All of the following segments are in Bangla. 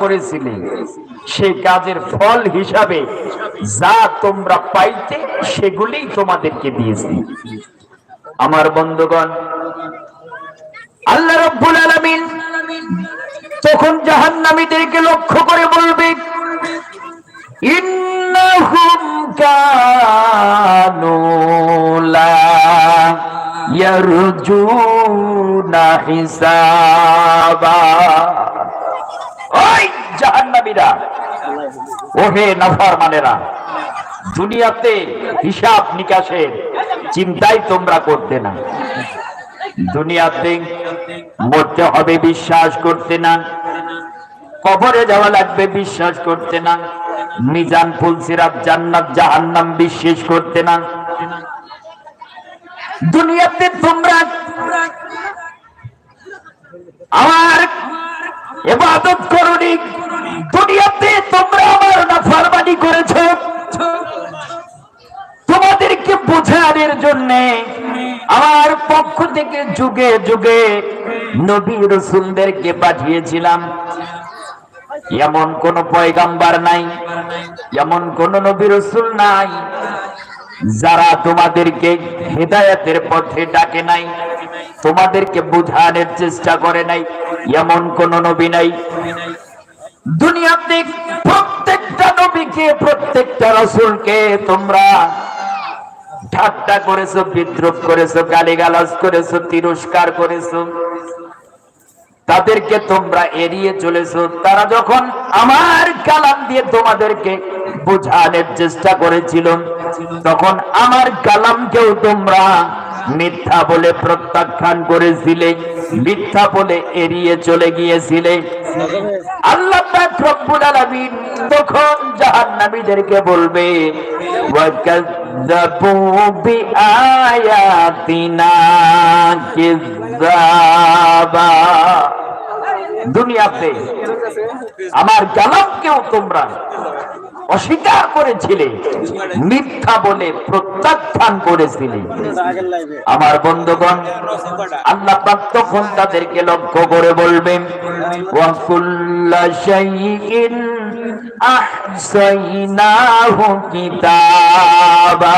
করেছিলে সেই কাজের ফল হিসাবে যা তোমরা পাইতে সেগুলি তোমাদেরকে দিয়েছি। আমার বন্ধুগণ, আল্লাহ রব্বুল আলামিন তখন জাহান্নামীদেরকে লক্ষ্য করে বলবে, ইন্নাহুম কানু ইয়ারজুনা হিসাবা। দুনিয়াতে হিসাব নিকাশের চিন্তাই তোমরা করতে না। দুনিয়াতে মরতে হবে, বিশ্বাস করতে না। কবরে যাওয়া লাগবে, বিশ্বাস করতে না। মিজান ফুলসিরাত জান্নাত, জাহান্নাম বিশ্বাস করতে না। দুনিয়াতে তোমরা আমার এবাদত করনি। দুনিয়াতে তোমরা আমার নাফরমানি করেছ। তোমাদেরকে বোঝানোর জন্য আমার পক্ষ থেকে যুগে যুগে নবী রসুলদেরকে পাঠিয়েছিলাম। এমন কোন পয়গাম্বার নাই, এমন কোন নবী রসুল নাই যারা তোমাদেরকে হেদায়তের পথে ডাকে নাই, তোমাদেরকে বুঝানোর চেষ্টা করে নাই, এমন কোন নবী নাই। দুনিয়াতে প্রত্যেকটা নবীকে, প্রত্যেকটা রসুলকে তোমরা ঠাট্টা করেছ বিদ্রুপ করেছ, গালিগালাজ করেছ, তিরস্কার করেছ। তাদেরকে তোমরা এড়িয়ে চলেছো। তারা যখন আমার কালাম দিয়ে তোমাদেরকে বোঝানোর চেষ্টা করেছিল, তখন আমার কালামকেও তোমরা মিথ্যা বলে প্রত্যাখ্যান করেছিলে, মিথ্যা বলে এড়িয়ে চলে গিয়েছিলে। আল্লাহ রব্বুল আলামিন তখন জাহান্নামীদেরকে বলবে, ওয়াকাযযাবু বিআয়াতিনা দুনিয়াতে আমার কালামকেও তোমরা অস্বীকার করেছিলে, মিথ্যা বলে প্রত্যাখ্যান করেছিলে। আমার বন্ধুগণ, আল্লাহ তখন তাদেরকে লক্ষ্য করে বলবেন আহসাইনাহু কিতাবা।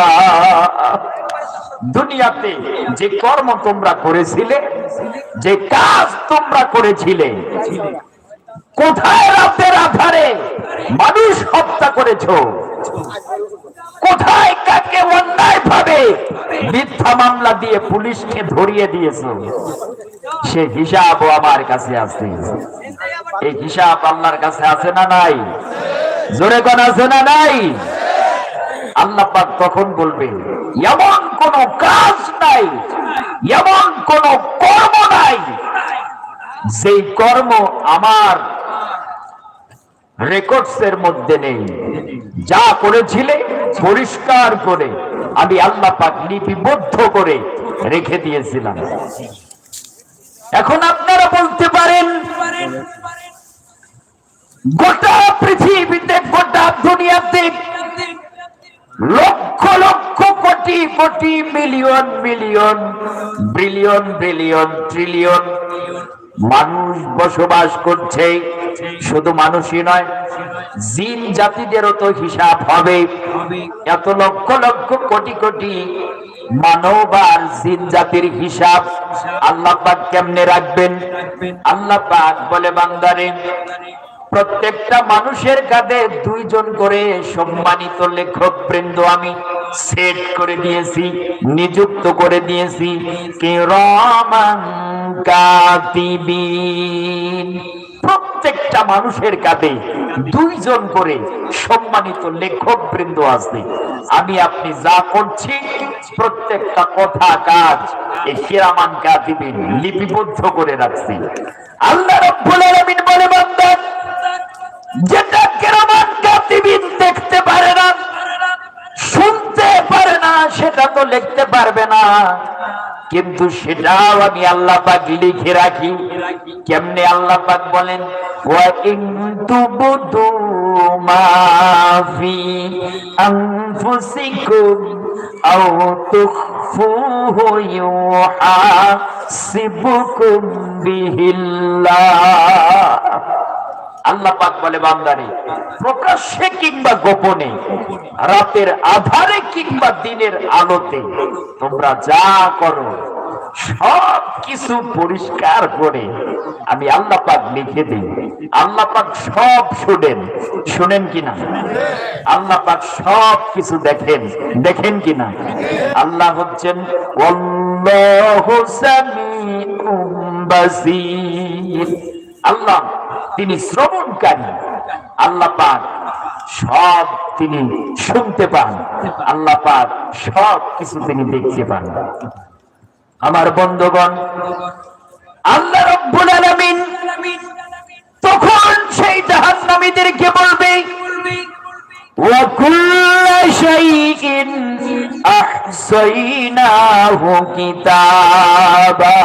দুনিয়াতে যে কর্ম তোমরা করেছিলে, যে কাজ তোমরা করেছিলে, কোথায় রাতের আধারে মানুষ হত্যা করেছ? কোথায় কাকে অন্যায় ভাবে মিথ্যা মামলা দিয়ে পুলিশকে ধরিয়ে দিয়েছ? সে হিসাবও আমার কাছে আছে। এই হিসাব আল্লাহর কাছে আছে না নাই? জোরে কোন আছে না নাই? আল্লাহ পাক তখন বলবেন এমন কোন কাজ নাই, এমন কোন কর্ম নাই, যেই কর্ম আমার রেকর্ডস এর মধ্যে নেই। যা করেছিলে পরিষ্কার করে আমি আল্লাহ পাক লিপিবদ্ধ করে রেখে দিয়েছিলাম। এখন আপনারা বলতে পারেন, গোটা পৃথিবীতে, গোটা দুনিয়াতে lakh lakh crore crore million million, billion billion trillion মানুষ বসবাস করছে। শুধু মানুষই নয়, জিন জাতিদেরও তো হিসাব হবে। এত লক্ষ লক্ষ কোটি কোটি মানব আর জিন জাতির হিসাব আল্লাহ পাক কেমনে রাখবেন? আল্লাহ পাক বলে বান্দারে প্রত্যেকটা মানুষের কাঁধে দুইজন করে সম্মানিত লেখক বৃন্দ আমি সেট করে দিয়েছি, নিযুক্ত করে দিয়েছি। প্রত্যেকটা মানুষের কাঁধে দুইজন করে সম্মানিত লেখক বৃন্দ আছে আমি, আপনি যা করছি, প্রত্যেকটা কথা, কাজ এই কিরামান কাতিবিন লিপিবদ্ধ করে রাখছি। আল্লাহ রব্বুল বলে, বান্দা যেটা কেরামান কাতিবিন দেখতে পারে না, শুনতে পারে না, সেটা তো লিখতে পারবে না। কিন্তু সেটাও আমি আল্লাহ পাক লিখে রাখি। কেমনে আল্লাহ পাক বলেন, ওয়া ইন তুবদু মা ফি আনফুসিকুম আও তুখফুহু ইউহাসিবুকুম বিহিল্লাহ। আল্লাহ পাক বলে, বান্দারে, প্রকাশ্যে কিংবা গোপনে, রাতের আধারে কিংবা দিনের আলোতে, তোমরা যা করো, সব কিছু পরিষ্কার করে আমি আল্লাহ পাক লিখে দিই। আল্লাহ পাক সব শুনেন। শুনেন কিনা আল্লাহ পাক সব কিছু দেখেন। দেখেন কিনা আল্লাহ হচ্ছেন আল্লাহু তিনি শ্রবণকারী আল্লাহ পাক সব তিনি শুনতে পান আল্লাহ পাক সব কিছু তিনি দেখতে পান আমার বন্ধুগণ আল্লাহ রব্বুল আলামিন তখন সেই জাহান্নামীদেরকে বলবে وكل شيء أحصيناه كتابا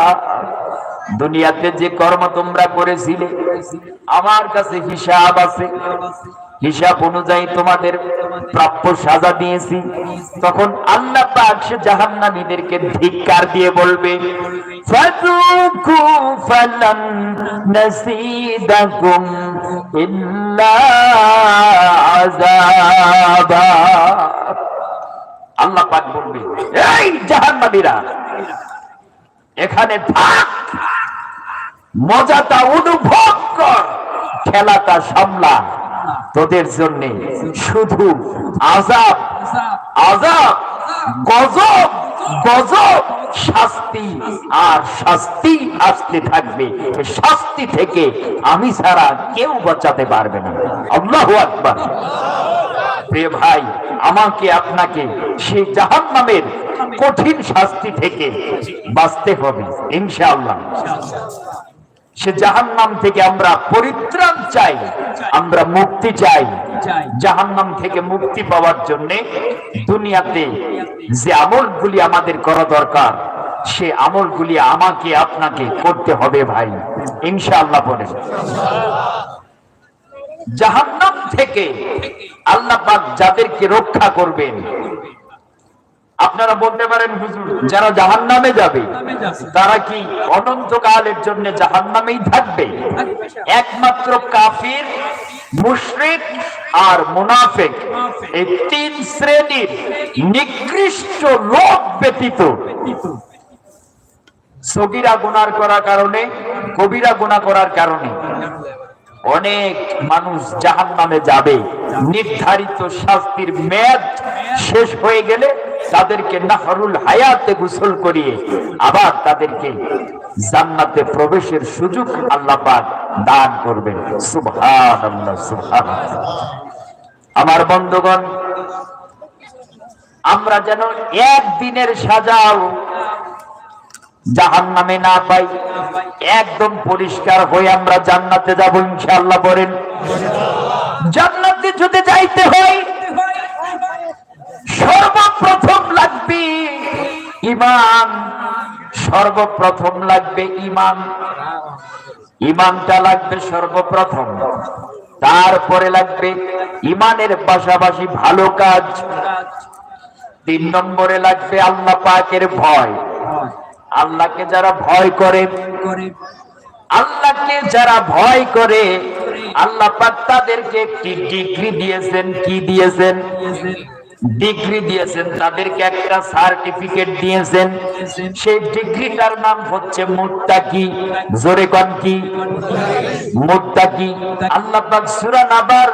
দুনিয়াতে যে কর্ম তোমরা করেছিলে, আমার কাছে হিসাব আছে। হিসাব অনুযায়ী তোমাদের প্রাপ্য সাজা দিয়েছি। তখন আল্লাহ পাক সে জাহান্নামীদেরকে ধিক্কার দিয়ে বলবে আল্লাহ পাক বলবে, এই জাহান্নামীরা, এখানে থাক। মজাটা অনুভব কর খেলাটা সামলা। তোদের জন্য শুধু আজাব আজাব, গজব গজব, শাস্তি আর শাস্তি আসতে থাকবে। শাস্তি থেকে আমি ছাড়া কেউ বাঁচাতে পারবে না। আল্লাহু আকবার। প্রিয় ভাই, আমাকে, আপনাকে সেই জাহান নামের কঠিন শাস্তি থেকে বাঁচতে হবে, ইনশাআল্লাহ। সে জাহান নাম থেকে আমরা পরিত্রাণ চাই, আমরা মুক্তি চাই। জাহান নাম থেকে মুক্তি পাওয়ার জন্য দুনিয়াতে যে আমলগুলি আমাদের করা দরকার, সে আমলগুলি আমাকে, আপনাকে করতে হবে ভাই। ইনশাআল্লাহ বলে জাহান্নাম থেকে আল্লাহ পাক যাদেরকে রক্ষা করবেন আপনারা বলতে পারেন, হুজুর, যারা জাহান্নামে যাবে, তারা কি অনন্তকালের জন্য জাহান্নামেই থাকবে? একমাত্র কাফির, মুশরিক আর মুনাফিক। এই তিন শ্রেণির নিকৃষ্ট লোক ব্যতীত। সগিরা গুনার করার কারণে, কবিরা গুনাহ করার কারণে অনেক মানুষ জাহান নামে যাবে। নির্ধারিত শাস্তির মেয়াদ শেষ হয়ে গেলে তাদেরকে নাহরুল হায়াতে গোসল করিয়ে আবার তাদেরকে জান্নাতে প্রবেশের সুযোগ আল্লাহ পাক দান করবেন। সুবহানাল্লাহ সুবহানাল্লাহ। আমার বন্ধুগণ, আমরা যেন একদিনের সাজাও জাহান নামে না পাই, একদম পরিষ্কার হয়ে আমরা জান্নাতে যাব ইনশাআল্লাহ বলেন জান্নাতে যদি যাইতে হয় সর্বপ্রথম লাগবে ইমান। সর্বপ্রথম লাগবে ইমান। ইমানটা লাগবে সর্বপ্রথম। তারপরে লাগবে ইমানের পাশাপাশি ভালো কাজ। তিন নম্বরে লাগবে আল্লাহ পাকের ভয়। আল্লাহকে যারা ভয় করে, আল্লাহকে যারা ভয় করে, আল্লাহ পাক তাদেরকে একটি ডিগ্রি দিয়েছেন, কি দিয়েছেন? ডিগ্রি দিয়েছেন, তাদেরকে একটা সার্টিফিকেট দিয়েছেন। সেই ডিগ্রিটার নাম হচ্ছে মুত্তাকি। জোরে কন কি? মুত্তাকি। আল্লাহ পাক সূরা নাবার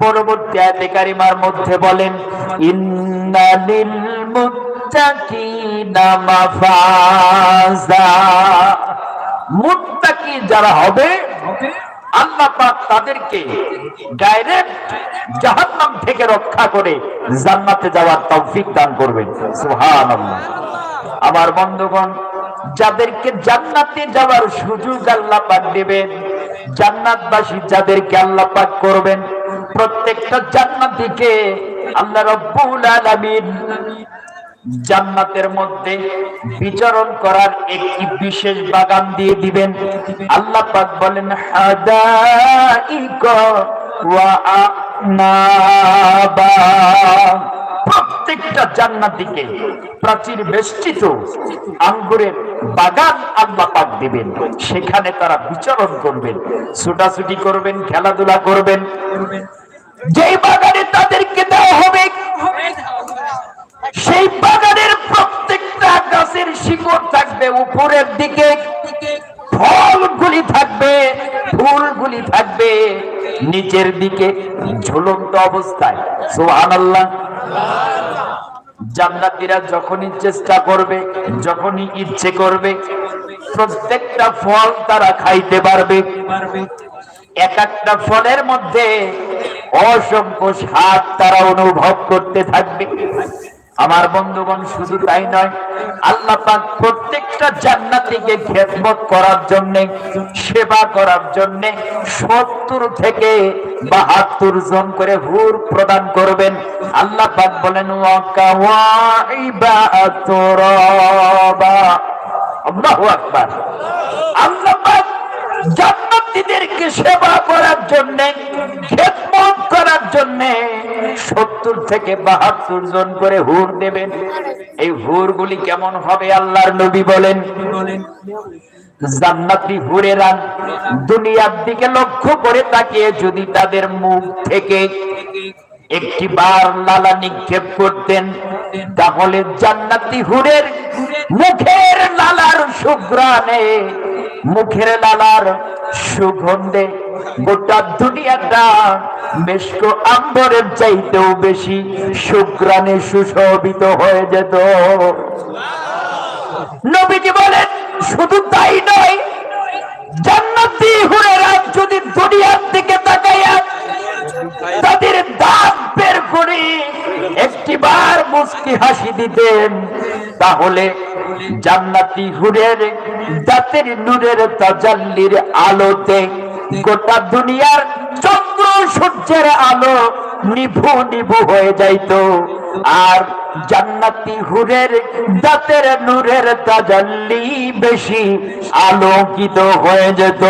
পরবর্তী আয়াতে কারিমার মধ্যে বলেন, ইন্নালিল মুত্তাকিনা মাফাজা। মুত্তাকি যারা হবে আল্লাহ পাক তাদেরকে ডাইরেক্ট জাহান্নাম থেকে রক্ষা করে জান্নাতে যাওয়ার তৌফিক দান করবেন। সুবহানাল্লাহ। আমার বন্ধুগণ, যাদেরকে জান্নাতে যাওয়ার সুযোগ আল্লাহ পাক দেবেন, জান্নাতবাসী যাদেরকে আল্লাহ পাক করবেন, প্রত্যেকটা জান্নাতীকে আল্লাহ রব্বুল আলামিন জান্নাতের মধ্যে বিচরণ করার একটি বিশেষ বাগান দিয়ে দিবেন। আল্লাহ পাক বলেন হাদাইক ওয়া আনাবা। প্রত্যেকটা জান্নাতিকে প্রাচীর বেষ্টিত আঙ্গুরের বাগান আল্লাহ পাক দিবেন। সেখানে তারা বিচরণ করবেন, ছুটাছুটি করবেন, খেলাধুলা করবেন। যেই বাগানে তাদেরকে দেওয়া হবে সেই বাগানের প্রত্যেকটা গাছের শিকড় থাকবে, উপরের দিকে ফলগুলি থাকবে, ফুলগুলি থাকবে। নিচের দিকে ঝুলন্ত অবস্থায়। সোহান আল্লাহ জান্নাতীরা যখনই চেষ্টা করবে, যখনই ইচ্ছে করবে, প্রত্যেকটা ফল তারা খাইতে পারবে। এক একটা ফলের মধ্যে অসংখ্য স্বাদ তারা অনুভব করতে থাকবে। আমার বন্ধুগণ, শুধু তাই নয়, আল্লাহ প্রত্যেকটা জান্নাতীকে খেদমত করার জন্য, সেবা করার জন্য সত্তর থেকে বাহাত্তর জন করে হুর প্রদান করবেন। আল্লাহ পাক বলেন আল্লাহ পাক জান্নাতীদেরকে সেবা করার জন্য, খেদমত করার জন্য সত্তর থেকে বাহাত্তর জন করে হুর দেবেন। এই হুর গুলি কেমন হবে আল্লাহর নবী বলেন? জান্নাতি হুরেরা দুনিয়ার দিকে লক্ষ্য করে তাকিয়ে যদি তাদের মুখ থেকে একটি বার লালা নিক্ষেপ করতেন, তাহলে জান্নাতি হুরের মুখের লালার সুগ্রানে মুখের লালার সুগন্ধে গোটা দুনিয়াটা মেশক আম্বরের চাইতেও বেশি শুক্রাণে সুশোভিত হয়ে যেত। নবীজি বলেন, শুধু তাই নয়, জান্নাতি হুরেরা যদি দুনিয়ার দিকে তাকাইয়া তাদের বের করে একটিবার মুস্কি হাসি দিতেন, তাহলে জান্নাতি দাঁতের আলোতে গোটা দুনিয়ার চন্দ্র সূর্যের আলো নিভু নিভু হয়ে যাইত। আর জান্নাতি হুরের দাঁতের নূরের তাজাল্লি বেশি আলোকিত হয়ে যেত।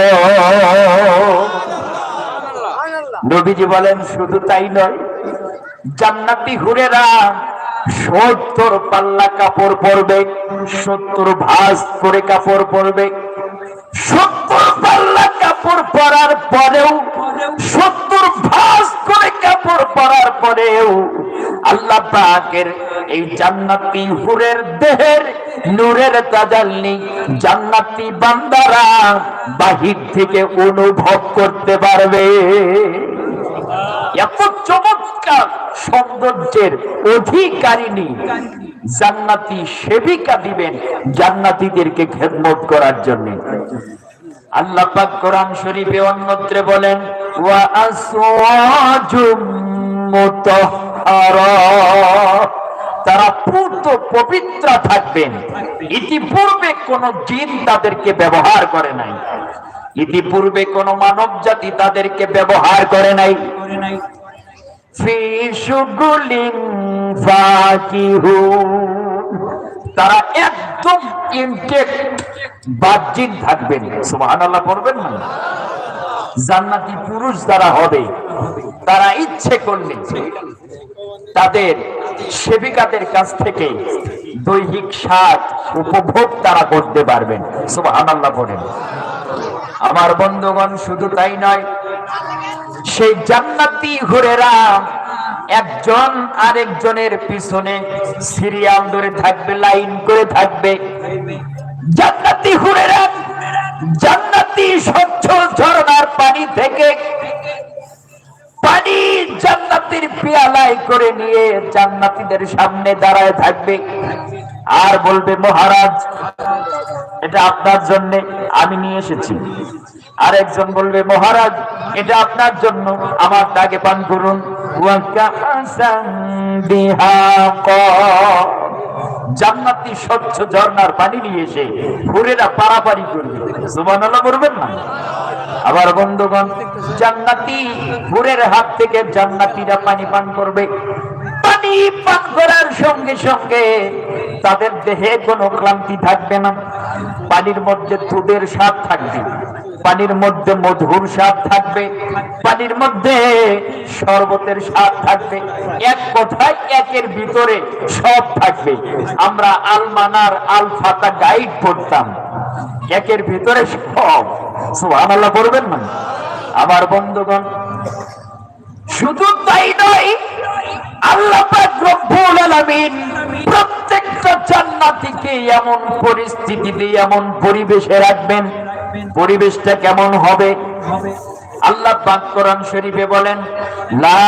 নবীজি বলেন, শুধু তাই নয়, জান্নাতি হুরেরা সত্তর পাল্লা কাপড় পরবে, সত্তর ভাস করে কাপড় পরবে। সত্তর পাল্লা কাপড় পরার পরেও, সত্তর ভাস করে কাপড় পরার পরেও আল্লাহ পাকের এই জান্নাতি হুরের দেহের নূরের তাজাল্লি জান্নাতি বান্দারা বাহির থেকে অনুভব করতে পারবে। এত চমৎকার সৌন্দর্যের অধিকারিণী জান্নাতি সেবিকা দিবেন জান্নাতীদেরকে খেদমত করার জন্য। আল্লাহ পাক কোরআন শরীফে অন্যত্রে বলেন, ওয়া আসওয়াজুম মুতাহহারা তারা পূর্ত পবিত্র থাকবেন, ইতিপূর্বে কোন জিন তাদেরকে ব্যবহার করে নাই। ইতিপূর্বে কোন মানব জাতি তাদেরকে ব্যবহার করে নাই। তারা একদম ইনটেক্ট বাহ্যিক থাকবেন। সুবহানাল্লাহ পড়বেন না? জান্নাতি পুরুষ যারা হবে, তারা ইচ্ছে করলে তাদের সেবিকাদের কাছ থেকে দৈহিক স্বাদ উপভোগ তারা করতে পারবেন। সুবহানাল্লাহ পড়েন আমার বন্ধুগণ, শুধু তাই নয়, সেই জান্নাতি হুরেরা একজন আরেকজনের পিছনে সিরিয়াল ধরে থাকবে, লাইন করে থাকবে। জান্নাতি হুরেরা জান্নাতি স্বচ্ছ ঝরনার পানি থেকে পানি জান্নাতির পিয়ালায় করে নিয়ে জান্নাতীদের সামনে দাঁড়ায় থাকবে। আর বলবে, মহারাজ, এটা আপনার জন্য আমি নিয়ে এসেছি। আর একজন বলবে, মহারাজ, এটা আপনার জন্য। আমার দাগে পান করুন। জান্নাতি স্বচ্ছ ঝর্ণার পানি নিয়ে এসে ঘুরেরা পারাপারি করবে। সুবহানাল্লাহ করবেন না? আবার বন্ধুগণ, জান্নাতি ঘুরের হাত থেকে জান্নাতিরা পানি পান করবে। পানি পান করার সঙ্গে সঙ্গে তাদের দেহে কোনো ক্লান্তি থাকবে না। পানির মধ্যে দুধের স্বাদ থাকবে, পানির মধ্যে মধুর স্বাদ থাকবে, পানির মধ্যে শরবতের স্বাদ থাকবে, এক কথায় একের ভিতরে সব থাকবে। আমরা আলমানার আলফাতা গাইড করতাম, একের ভিতরে সব। সুবহানাল্লাহ, পড়বেন না? আমার বন্ধুগণ, শুধু তাই নয় আল্লাহ রব্বুল আলামিন প্রত্যেকটা জান্নাতীকে এমন পরিস্থিতিতে, এমন পরিবেশে রাখবেন। পরিবেশটা কেমন হবে? আল্লাহ পাক কোরআন শরীফে বলেন, লা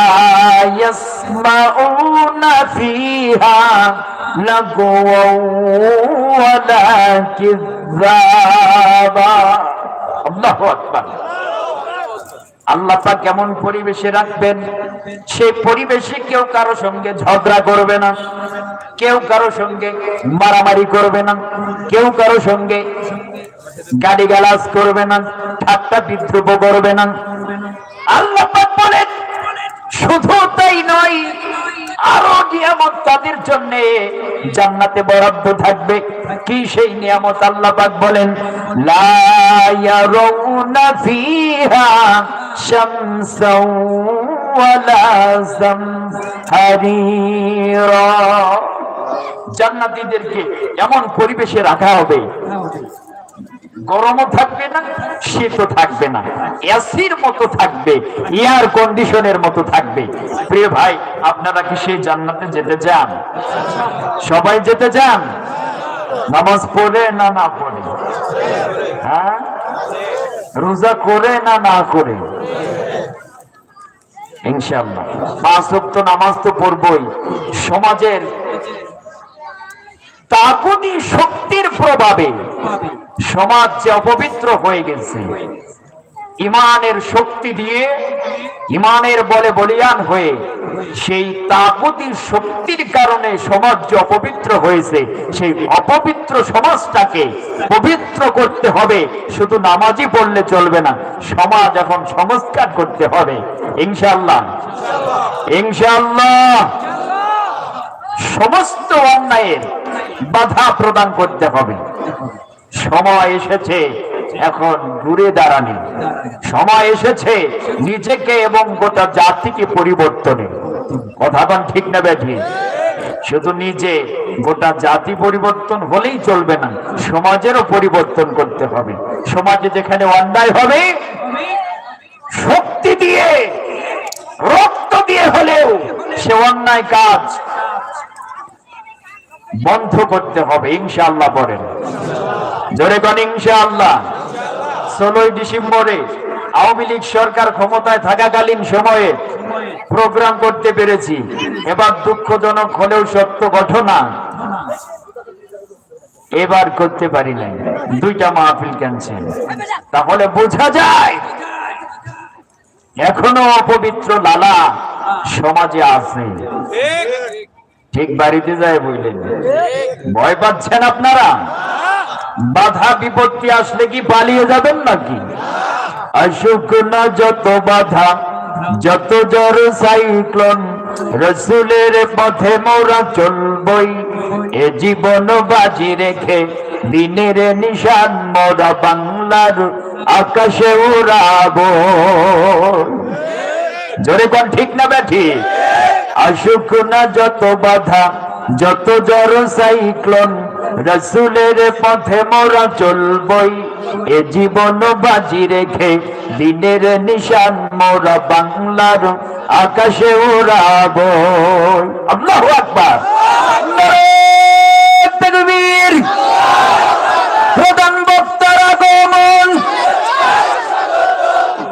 ইয়াসমাউনা ফিহা লাগওয়া ওয়ালা কিযাবা আল্লাহু আকবার। আল্লাহ কেমন পরিবেশে রাখবেন? সেই পরিবেশে কেউ কারও সঙ্গে ঝগড়া করবে না, কেউ কারও সঙ্গে মারামারি করবে না, কেউ কারও সঙ্গে গাড়ি গালাজ করবে না, ঠাট্টা বিদ্রুপ করবে না। আল্লাহ পাক বলেন, শুধু তাই নয়, আরও নিয়ামত তাদের জন্য জান্নাতে বরাদ্দ থাকবে। কি সেই নিয়ামত আল্লাহ পাক বলেন? লা ইয়ারাউনা ফিহা শামসাও ওয়ালা জামহারিরা জান্নাতীদেরকে এমন পরিবেশে রাখা হবে। গরমও থাকবে না, শীতও থাকবে না। এসির মতো থাকবে, এয়ার কন্ডিশনের মতো থাকবে। প্রিয় ভাই, আপনারা কি সেই জান্নাতে যেতে চান? সবাই যেতে চান? নামাজ পড়ে না না পড়ে? হ্যাঁ? রোজা করে না না করে? ইনশাআল্লাহ। পাঁচ ওয়াক্ত নামাজ তো পড়বই। সমাজের তাগুনি শক্তির প্রভাবে সমাজ যে অপবিত্র হয়ে গেছে ইমানের শক্তি দিয়ে ইমানের বলে বলিয়ান হয়ে সেই তাগুতি শক্তির কারণে সমাজ যে অপবিত্র হয়েছে, সেই অপবিত্র সমাজটাকে পবিত্র করতে হবে। শুধু নামাজই পড়লে চলবে না, সমাজ এখন সংস্কার করতে হবে। ইনশাল্লাহ ইনশাল্লাহ সমস্ত অন্যায়ের বাধা প্রদান করতে হবে। সময় এসেছে, এখন ঘুরে দাঁড়ানি। সময় এসেছে, নিজেকে এবং গোটা জাতিকে পরিবর্তনে। কথা ঠিক না ব্যাঠি শুধু নিজে, গোটা জাতি পরিবর্তন হলেই চলবে না, সমাজেরও পরিবর্তন করতে হবে। সমাজে যেখানে অন্যায় হবে, শক্তি দিয়ে, রক্ত দিয়ে হলেও সে অন্যায় কাজ বন্ধ করতে হবে ইনশাল্লাহ বলেন জোরে কন ইনশাআল্লাহ। ষোলোই ডিসেম্বরে আওয়ামী লীগ সরকার ক্ষমতায় থাকাকালীন সময়ে প্রোগ্রাম করতে পেরেছি। এবার দুঃখজনক হলেও সত্য ঘটনা এবার করতে পারি নাই। দুইটা মাহফিল ক্যান্সেল। তাহলে বোঝা যায় এখনও অপবিত্র লালা সমাজে আছে। ঠিক বাড়িতে যায় বললেন। ভয় পাচ্ছেন আপনারা? বাধা বিপত্তি আসলে কি পালিয়ে যাবেন নাকি? আসুক না যত বাধা, যত জ্বর, সাইক্লোন, রসুলের পথে মোরা চলবই। এ জীবন বাজি রেখে দিনের নিশান মোরা বাংলার আকাশে উড়াবো। জোরে কোন ঠিক না ব্যাঠি? আসুক না যত বাধা, যত জ্বর, সাইক্লোন রসুলের পথে মোরা চলবই এ জীবন বাজি রেখে দিনের নিশান মোরা বাংলার আকাশে উড়াব আল্লাহু আকবার। তাকবীর প্রধান বক্তার আগমন।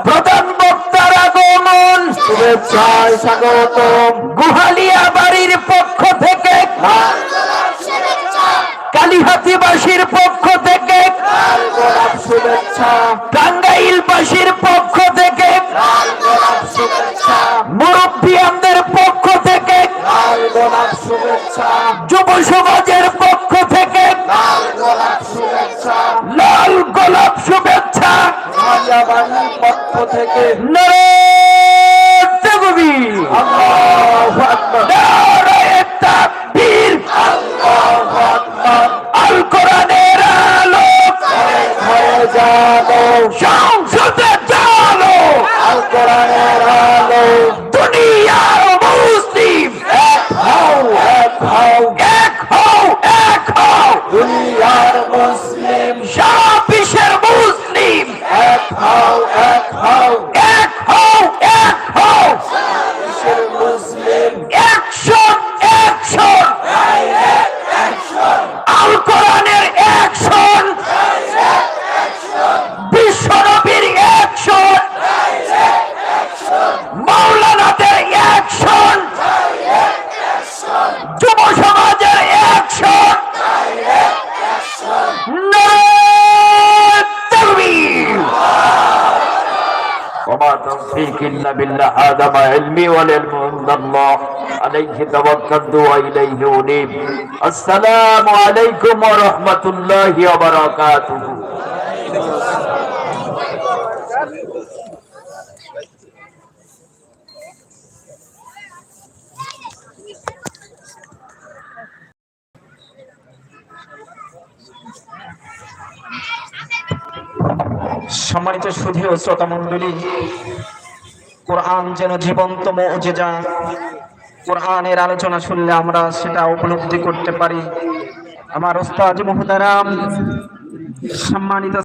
প্রধান বক্তার আগমন। শুভেচ্ছায় স্বাগতম। গুহালিয়া বাড়ির পক্ষ থেকে কালীহাতিবাসীর পক্ষ থেকে। টাঙ্গাইলবাসীর পক্ষ থেকে। মুরব্বিয়ানদের পক্ষ থেকে। যুব সমাজের পক্ষ থেকে। লাল গোলাপ শুভেচ্ছা। পক্ষ থেকে। জানো সংসদে জানো আল কোরআনের আলো দুনিয়ার মুসলিম এক হও এক হও এক হও এক হও দুনিয়ার মুসলিম সারা বিশ্বের মুসলিম এক হও এক ما علمي والعلم عند الله عليه توكلت وإليه أنيب السلام عليكم ورحمة الله وبركاته সম্মানিত সুধী ও শ্রোতা মণ্ডলী কোরআন যেন জীবন্ত মৌজেজা। কোরআনের আলোচনা শুনলে আমরা সেটা উপলব্ধি করতে পারি। আমার ওস্তাদ মুহতারাম, সম্মানিত